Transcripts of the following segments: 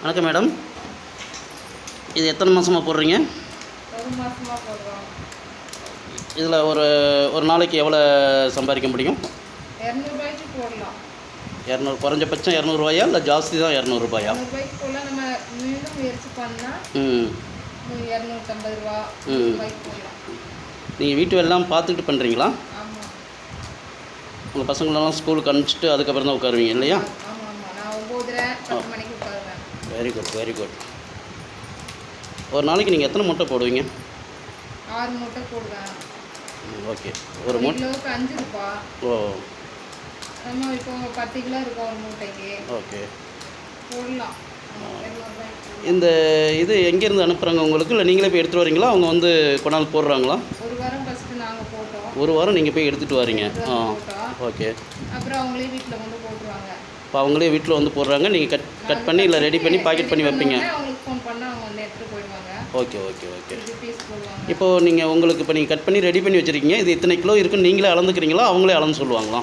வணக்கம் மேடம். இது எத்தனை மாதமாக போடுறீங்க? இதில் ஒரு ஒரு நாளைக்கு எவ்வளோ சம்பாதிக்க முடியும்? இரநூறு குறைஞ்சபட்சம் இரநூறுவாயா இல்லை ஜாஸ்தி தான் இரநூறுபாயா ம். நீங்கள் வீட்டு வேலைலாம் பார்த்துக்கிட்டு பண்ணுறீங்களா உங்கள் பசங்களெல்லாம் ஸ்கூலுக்கு அனுப்பிச்சிட்டு அதுக்கப்புறம் தான் உட்காருவீங்க இல்லையா? வெரி குட் வெரி குட் ஒரு நாளைக்கு நீங்கள் எத்தனை மூட்டை போடுவீங்க? ஆறு மூட்டை போடுவேன். ஓகே ஒரு மூட்டை அஞ்சு ரூபா. ஓ. நம்ம இப்போ பத்து கிலோ இருக்கும் ஒரு மூட்டைக்கு. ஓகே போடலாம். இந்த இது எங்கேருந்து அனுப்புகிறாங்க உங்களுக்கு? இல்லை நீங்களே போய் எடுத்துகிட்டு வரீங்களா? அவங்க வந்து கொண்டாந்து போடுறாங்களா? ஒரு வாரம் ஃபஸ்ட்டு நாங்கள் போட்டோம். ஒரு வாரம் நீங்கள் போய் எடுத்துகிட்டு வரீங்க. ஆ. வந்து ஓகே அப்புறம் அவங்களே வீட்டில் கொண்டு போட்டுருவாங்க. இப்போ அவங்களே வீட்டில் வந்து போடுறாங்க. நீங்கள் கட் கட் பண்ணி இல்லை ரெடி பண்ணி பாக்கெட் பண்ணி வைப்பீங்க. ஓகே ஓகே ஓகே இப்போது நீங்கள் உங்களுக்கு இப்போ நீங்கள் கட் பண்ணி ரெடி பண்ணி வச்சுருக்கீங்க. இது இத்தனை கிலோ இருக்குன்னு நீங்களே அளந்துக்கிறீங்களா? அவங்களே அளந்து சொல்லுவாங்களா?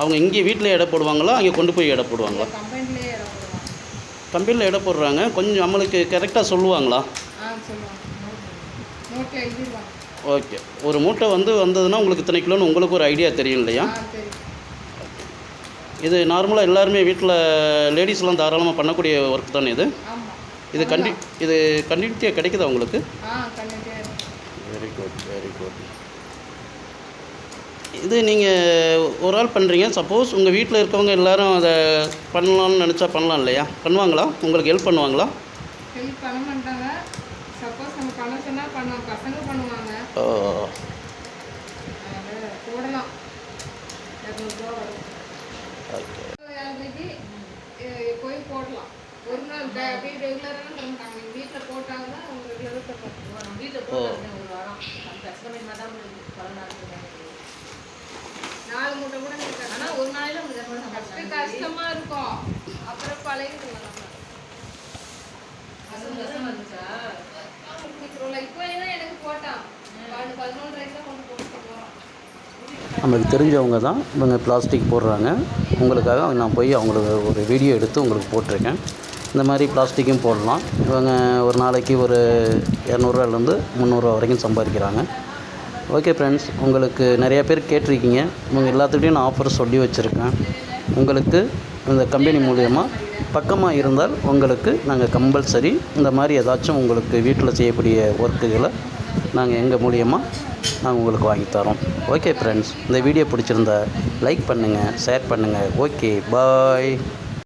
அவங்க இங்கே வீட்டில் எடை போடுவாங்களா? அங்கே கொண்டு போய் எடை போடுவாங்களா? கம்பெனியில் எடை போடுறாங்க. கொஞ்சம் நம்மளுக்கு கரெக்டாக சொல்லுவாங்களா? ஓகே ஒரு மூட்டை வந்து வந்ததுன்னா உங்களுக்கு இத்தனை கிலோன்னு உங்களுக்கு ஒரு ஐடியா தெரியும் இல்லையா? இது நார்மலாக எல்லாருமே வீட்டில் லேடிஸ்லாம் தாராளமாக பண்ணக்கூடிய ஒர்க் தானே இது? இது கண்டி இது கண்டினியூட்டியாக கிடைக்குதா உங்களுக்கு? வெரி குட் வெரி குட் இது நீங்கள் ஒரு ஆள் பண்ணுறீங்க சப்போஸ் உங்கள் வீட்டில் இருக்கவங்க எல்லாரும் அதை பண்ணலாம்னு நினச்சா பண்ணலாம் இல்லையா? பண்ணுவாங்களா? உங்களுக்கு ஹெல்ப் பண்ணுவாங்களா? ஹெல்ப் பண்ண மாட்டாங்க. சப்போஸ் நம்ம பண்ண சொன்னால் பண்ண பசங்க பண்ணுவாங்க. ஓ அதை போடலாம் இரநூறுபா வரும் ஓகே ஏழரைக்கு அஹ், போய் போடலாம் ஒரு நாள் டே- அப்படியே ரெகுலராக நம்ம வீட்டில் போட்டாங்கன்னா அவங்க ரெகுலராக பண்ணுவோம் வீட்டில் ஓ. ஒரு வாரம். கஷ்டமே தான் பதினாறு நாலு மூட்டை கூட ஆனால் ஒரு நாளையில் ஃபஸ்ட்டு கஷ்டமாக இருக்கும். அப்புறம் பழகிடுவோம் நம்ம இப்போ என்ன எனக்கு போட்டான். பதி- பதினொன்றரைக்கு தான் கொண்டு போட்டு போகிறோம் நம்மளுக்கு தெரிஞ்சவங்க தான் இவங்க பிளாஸ்டிக் போடுறாங்க. உங்களுக்காக நான் போய் அவங்களுக்கு ஒரு வீடியோ எடுத்து உங்களுக்கு போட்டிருக்கேன். இந்த மாதிரி பிளாஸ்டிக்கும் போடலாம். இவங்க ஒரு நாளைக்கு ஒரு இரநூறுவாலேருந்து முந்நூறுரூவா வரைக்கும் சம்பாதிக்கிறாங்க. ஓகே ஃப்ரெண்ட்ஸ் உங்களுக்கு நிறைய பேர் கேட்டிருக்கீங்க. இவங்க எல்லாத்துக்கிட்டையும் நான் ஆஃபர் சொல்லி வச்சுருக்கேன். உங்களுக்கு இந்த கம்பெனி மூலயமா பக்கமாக இருந்தால் உங்களுக்கு நாங்கள் கம்பல்சரி இந்த மாதிரி ஏதாச்சும் உங்களுக்கு வீட்டில் செய்யக்கூடிய ஒர்க்குகளை நாங்கள் எங்கள் மூலியமாக நாங்கள் உங்களுக்கு வாங்கி தரோம். ஓகே ஃப்ரெண்ட்ஸ் இந்த வீடியோ பிடிச்சிருந்தா லைக் பண்ணுங்கள் ஷேர் பண்ணுங்கள் ஓகே பாய்